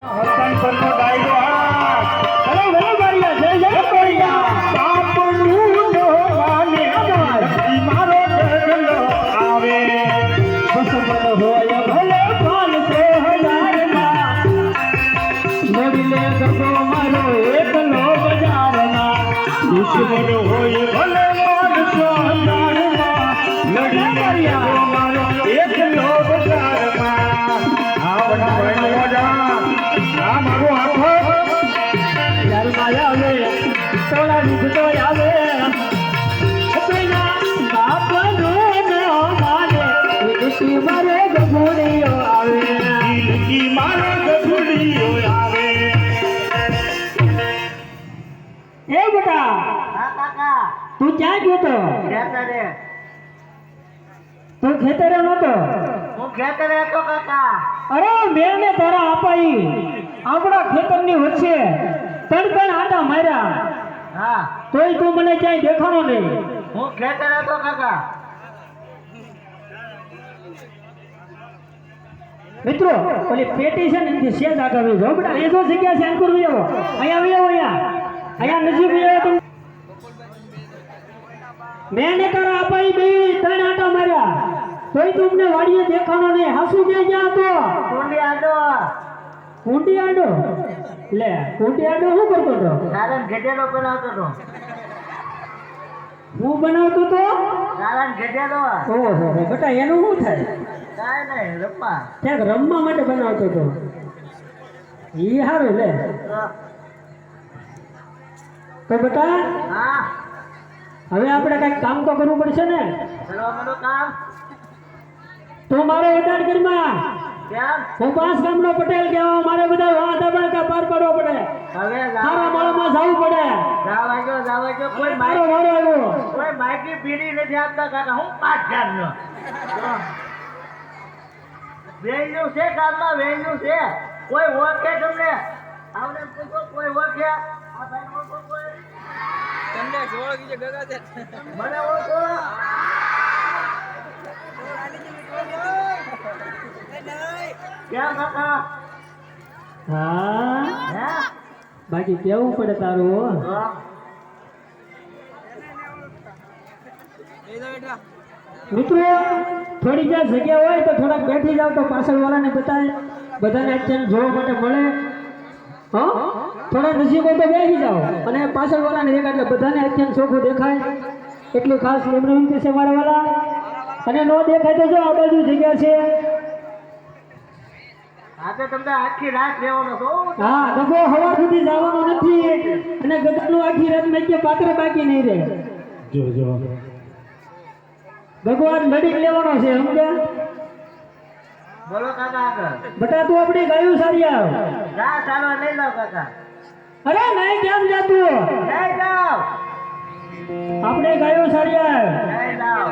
Oh, તું ક્યાં ગયો ખેતરે તું ખેતરે નતો હું ખેતરે હતો કાકા. અરે મેં તારા આપાઈ આપણા ખેતરની વચ્ચે તણ તણ આટા માર્યા. હા. તોય તું મને ક્યાંય દેખાણો નહીં. હું ખેતર હતો કાકા. મિત્રો ઓલી પેટી છે ને એનાથી સેજ આગળ રહી જાઓ બેટા અહીંયા જો જગ્યા છે અંકુર આવો. અહીંયા આવો અહીંયા. અહીંયા નજીક વહી આવો તું મેં ને તારા અપાઈ બે ત્રણ આટા માર્યા. તોય તું મને વાડીએ દેખાણો નહીં. હાસુ ક્યાં ગયા હતો કુંડી આડો. કુંડી આડો? લે કોટિયાનો શું કરતો હતો? નારાયણ ગઢેલો બનાવતો હતો. હું બનાવતો તો? નારાયણ ગઢેલો ઓહો બેટા એનું શું થાય? કાંઈ નહીં રમવા. ક્યાંક રમવા માટે બનાવતો હતો. ઈ સારું લે. તો બેટા હા. હવે આપણે કંઈક કામ તો કરવું પડશે ને? કામ. તો મારો ઉડાડ કરમાં પાંચ ગામનો પટેલ કહેવા મારે બધા વાહ દબાકા પાર પડવો પડે. હવે તારા માળામાં જવું પડે. જાવા ગયો જાવા ગયો કોઈ મારો મારો આવ્યો. કોઈ માઈકી પીડી નથી આપતા કાકા હું પાંચ જાણનો વેલ્યુ છે ગામમાં વેલ્યુ છે. કોઈ ઓળખે તમને? આવને પૂછો કોઈ ઓળખે? આ ભાઈ ઓળખો કોઈ? મને ઓળખો? કેમ કાકા? હા? બાકી કેવું પડે તારું હો. મિત્રો થોડી જ્યાં જગ્યા હોય તો થોડાક બેઠી જાવ તો પાછળ વાળાને બતાવે બધાને અત્યારે જોવા માટે મળે. હા? થોડા નજીક હોય તો બેસી જાઓ. અને પાછળ વાળાને દેખાય એટલે બધાને અત્યંત ચોખ્ખું દેખાય. એટલું ખાસ એમને વિનંતી છે મારા વાળા અને ન દેખાય તો જો આ બાજુ જગ્યા છે. આજે તમને આખી રાત રહેવાનો છો હા ગગો હવા સુધી જવાનો નથી. અને ગગનનું આખી રાત મેં કે પાત્ર બાકી નહીં રહે. જો જો. ભગવાન લડી લેવાનો છે સમજ્યા? બોલો કાકા આગળ. બટા તું આપણી ગાયું સારી આવ જા ચાલો લઈ લો કાકા. અરે નહીં કેમ જાતું? જાઓ. આપણે ગાયું સારી આવ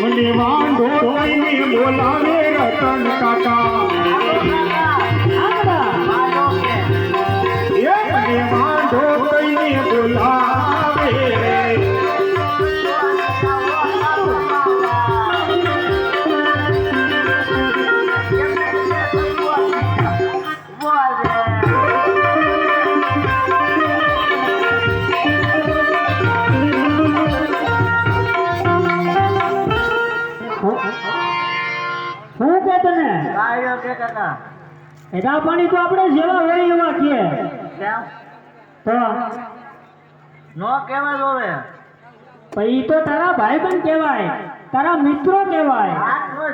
મને વાંઢો કોઈને બોલાવે રતન કાકા. એના પાણી તો આપણે જેવા હોય એવા છીએ. તો નો કેવા જોવે પછી તો તારા ભાઈબંધ કહેવાય તારા મિત્રો કહેવાય.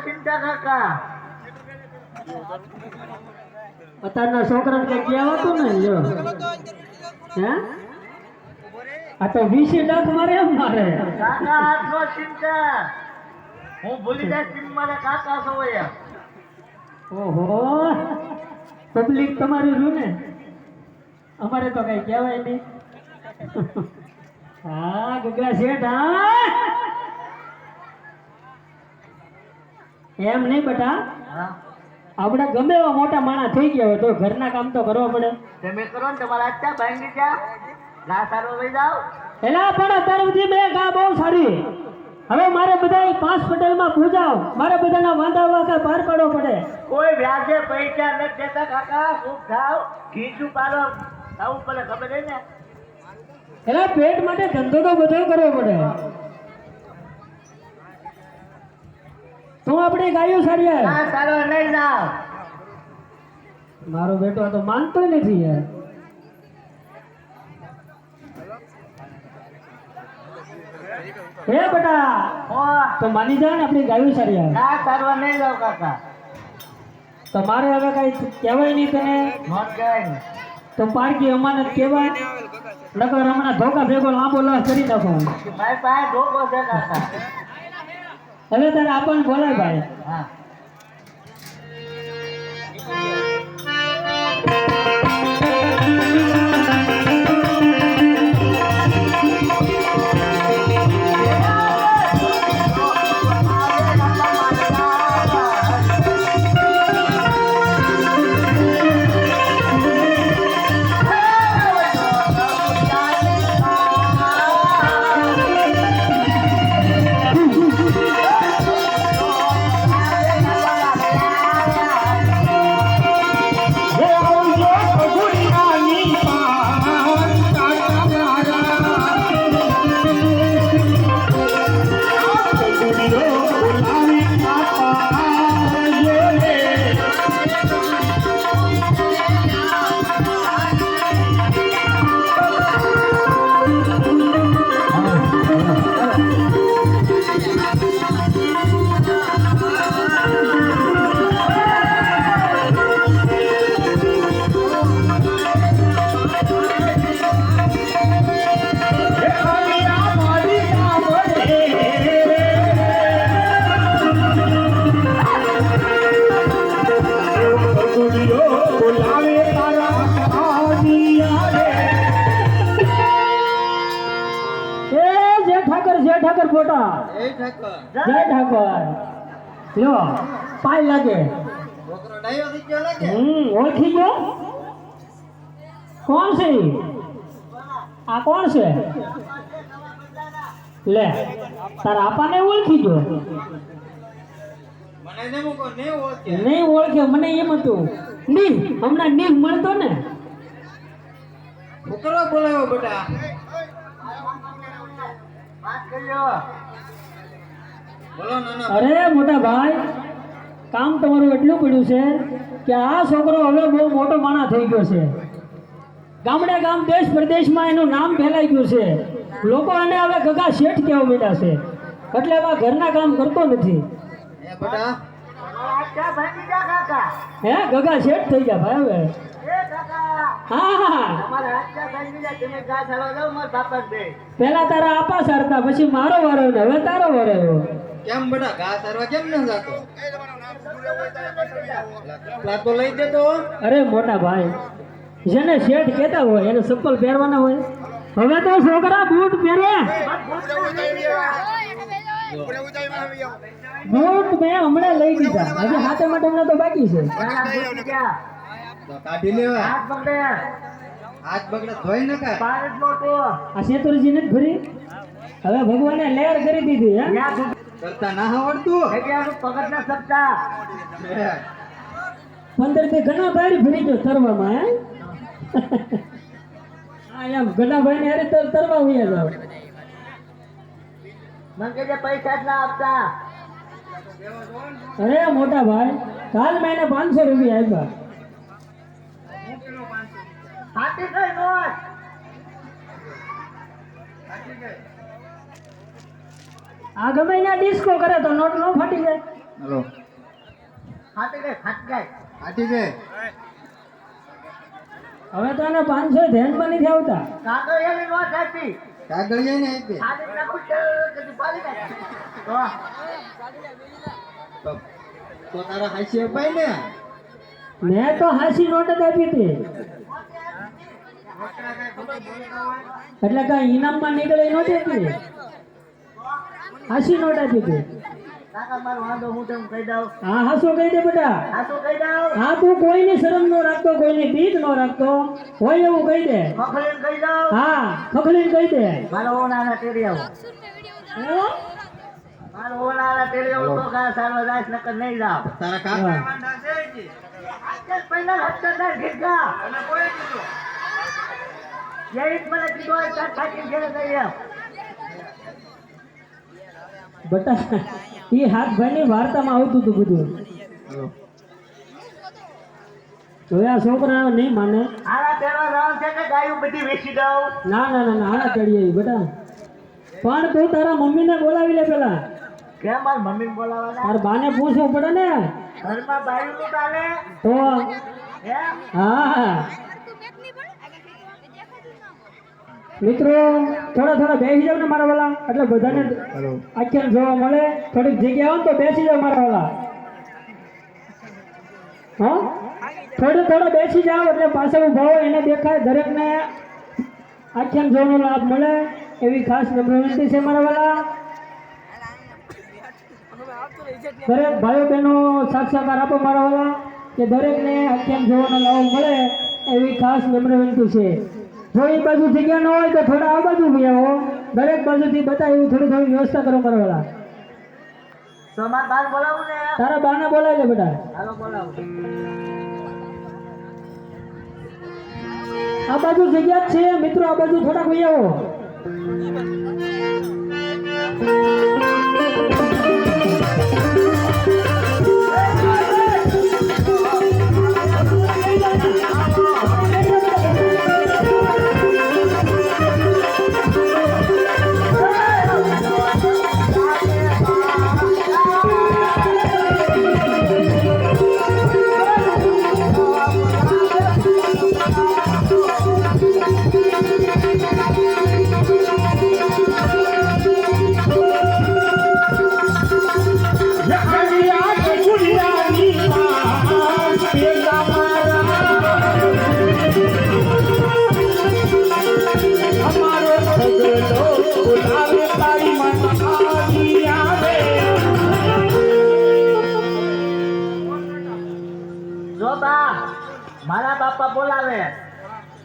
ચિંતા કાકા. અત્યારના છોકરાને કઈ કહેવાતું ને જો. હે? આ તો વીસી લાખ મારે એમ મારે. કાકા હાથ ચિંતા હું ભૂલી જાય મારે કાકા છો ઓહો. પબ્લિક તમારું રૂ ને અમારે તો કઈ કહેવાય નહીં. હા ગુગરા શેઠ હા. એમ નહીં બેટા? હા. આપણે ગમે એવા મોટા માણસ થઈ ગયા હોય તો ઘરના કામ તો કરવા પડે. તમે કરો ને તમારા આચા ભાંગી ગયા ઘા સારો લઈ જાઓ. એલા પણ અત્યારે સુધી મેં ગા બહુ સારી. હવે મારે બધા પાંચ પટેલમાં પૂજાઓ. મારે બધાના વાંધા વાંકા પાર પાડવો પડે. કોઈ વ્યાજે પૈસા નથી દેતા કાકા સુખ થાવ? ખીચું પાડો આવું પડે ખબર ને? એટલે પેટ માટે ધંધો તો બધો કરવો પડે. તું આપણી ગાયો સારી યાર સારો નહીં જાઓ મારો બેટો આ તો માનતો નથી યાર. હે બેટા? તો માની જાય ને આપણી ગાયું સારી આવે. ના સારો નહીં જાવ કાકા. તો મારે હવે કઈ કહેવાય નહીં તને. તો પારકી અમાને કહેવાય. નકર હમણાં ધોકા ભેગો લાંબો લાસ કરી નાખો. મારી પાસે ધોકો છે કાકા. હવે તારે આપણને બોલાય ભાઈ. હા. ફોટા? જય ઠાકોર લ્યો પાય લાગે. હમ ઓળખી ગયો? કોણ છે આ કોણ છે? લે તારા આપાને ઓળખી ગયો? નહીં ઓળખે. મને એમ હતું. નીમ હમણાં નીમ મળતો ને? બોલાવો બેટા વાત કર્યો બોલો નાના અરે મોટા ભાઈ કામ તમારું એટલું પડ્યું છે કે આ છોકરો હવે બહુ મોટો માણા થઈ ગયો છે. ગામડે ગામ દેશ પ્રદેશમાં એનું નામ ફેલાઈ ગયું છે. લોકો એને હવે ગગા શેઠ કહેવા માંડ્યા છે. એટલે હવે ઘરના કામ કરતો નથી. હે ગગા શેઠ થઈ ગયા ભાઈ હવે. પેલા તારા આપા સારતા પછી મારો વારો ને હવે તારો વારો એવો કેમ બેટા ઘા સારવા કેમ ન જાતો? તો લઈ દેતો અરે મોટા ભાઈ જેને શેઠ કહેતા હોય એને ચપ્પલ પહેરવાના હોય. હવે તો છોકરા બૂટ પહેરે. બૂટ મેં હમણાં લઈ દીધા. હજી હાથે માટે હમણાં તો બાકી છે. તો કાઢી લેવા. હાથ પકડે. હાથ બગડે ધોઈ નકા બાર જ મોટો આ શેતુરજી નથી ભરી હવે ભગવાને લેર કરી દીધી હે? કરતા ના આવડતું? જગ્યાનું પગડ ના શકતા પંદરથી ઘણા ભાઈ ભરી ગયો તરવામાં હે? એમ ઘણા ભાઈ ને હારે તરવા હોય જાવ મને કહેજે પૈસા જ ના આપતા. અરે મોટા ભાઈ કાલ મહિને પાંચસો રૂપિયા આપ્યા. ફાટી ગઈ નોટ આ ગમે ત્યાં ડિસ્કો કરે તો નોટ નો ફાટી જાય. હલો. ફાટી ગઈ ફાટી ગઈ ફાટી ગઈ હવે તો એને પાંચસો ધ્યાનમાં નથી આવતા. એની નોટ આપી કાગળિયા ને આપી તો તારા હાસી અપાય ને? મેં તો હાસી નોટ જ આપી હતી. એટલે કઈ ઇનામમાં નીકળે ન દેતી હાસી નોટ આપી હતી કાકા મારો વાંધો હું હાસો કહી દે બેટા. હા તું કોઈની શરમ નો રાખતો કોઈની બીક ન રાખતો. હોય એવું કહી દે. હા ખખડીને કહી દે. મારો ઓનાના તેડી આવો. મારો ઓનાના તેડી આવો તો કા સારવા દાસ નકર નહીં જાવ તારા કાકા પહેલા ના કીધું હોય તાર થાકી ઘેરે જઈ આવ બેટા એ હાથ ભાઈની વાર્તામાં આવતું હતું બધું. હલો છોકરા નહીં માને. આના પહેલા રામ છે કે ગાયું બધી વેચી દઉં? ના ના ના ના આના ચડીએ બેટા. પણ તું તારા મમ્મીને બોલાવી લે પેલા. કેમ માર મમ્મી બોલાવાના તાર બાને પૂછવું પડે ને. ઘરમાં બાયું ચાલે? તો હે હા. મિત્રો થોડા થોડા બેસી જાવ ને મારા વાલા. એટલે બધાને આખ્યાન જોવા મળે. થોડીક જગ્યા ને તો બેસી જાવ મારા વાલા. હા? થોડું થોડું બેસી જાવ એટલે પાછળ ઊભા હોય એને દેખાય દરેકને આખ્યાન જોવાનો લાભ મળે. એવી ખાસ નમ્ર વિનંતી છે મારા વાલા. દરેક ભાઈઓ બહેનો સાક્ષાત્કાર આપો મારા વાલા કે દરેકને આખ્યાન જોવાનો લાભ મળે એવી ખાસ નમ્ર વિનંતી છે. જો એ બાજુ જગ્યા ન હોય તો થોડા આ બાજુ આવો. દરેક બાજુથી બતાય એવું થોડી થોડી વ્યવસ્થા કરો બાર બોલાવું તારા બાને બોલાવી લે બેટા આ બાજુ જગ્યા છે. મિત્રો આ બાજુ થોડાક વહી આવો.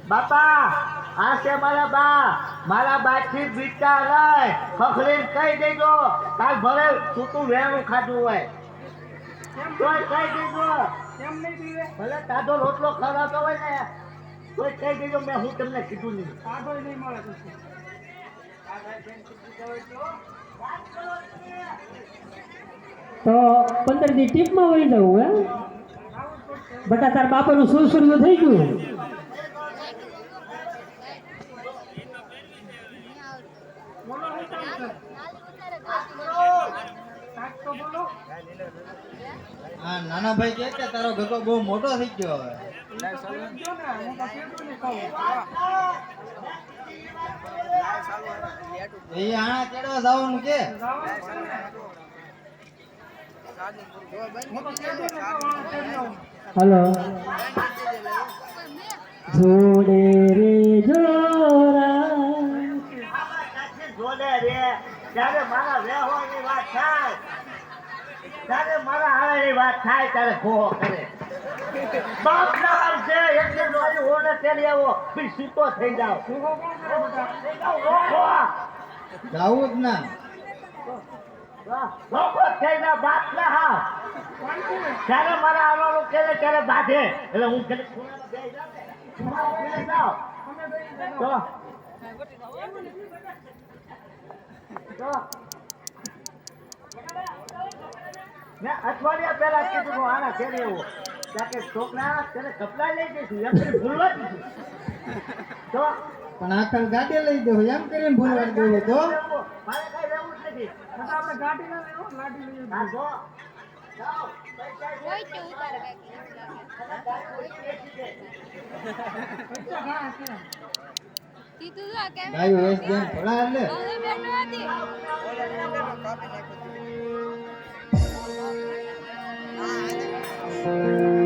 બાપા, આ છે મારા બા. મારા બાથી બીટા નહીં ખખડીને કહી દેજો, કાલ ભલે છૂટું વેણું ખાધું હોય. તોય કહી દેજો. ભલે તાજો રોટલો ખવડાવતો હોય ને, તોય કહી દેજો, મેં હું તમને કીધું નહીં. તો પંદર દી ટીપમાં વહી જવું, હે? બટા તાર બાપાનું સુર થઈ ગયું. આ નાના ભાઈ કે કે તારો ગગો બહુ મોટો થઈ ગયો હવે. એ આણા જવાનું કે? હલો. જોડે રે જોરા. જોડે રે ત્યારે મારા વ્યવહારની વાત થાય ત્યારે મારા હારે વાત થાય ત્યારે ઘોહો કરે. બાપ ના હાલ છે એટલે મારી ઓને તેડી આવો પછી સૂતો થઈ જાવ જાવ જ ના. થઈ જાવ બાપ ના હાલ ત્યારે મારા આવવાનું કહે ત્યારે બાધે. એટલે હું ઘરે ને. તો તો. મેં અઠવાડિયા પહેલા કીધું હું આના કારણ કે છોકરા તેને કપડા લઈ જઈશું એમ ભૂલવા દીધું. તો પણ આખર ગાડી લઈ દેવો એમ કરીને ભૂલવા દેવો તો? મારે કઈ રહેવું જ નથી. આપણે ગાડી ના લેવો લાડી લઈ હા જો છે. હોય છે ઉતારે કાંઈક. કીધું તો આ કેમ ગાયું વેચ થોડા એટલે. હવે બેઠો હતી હા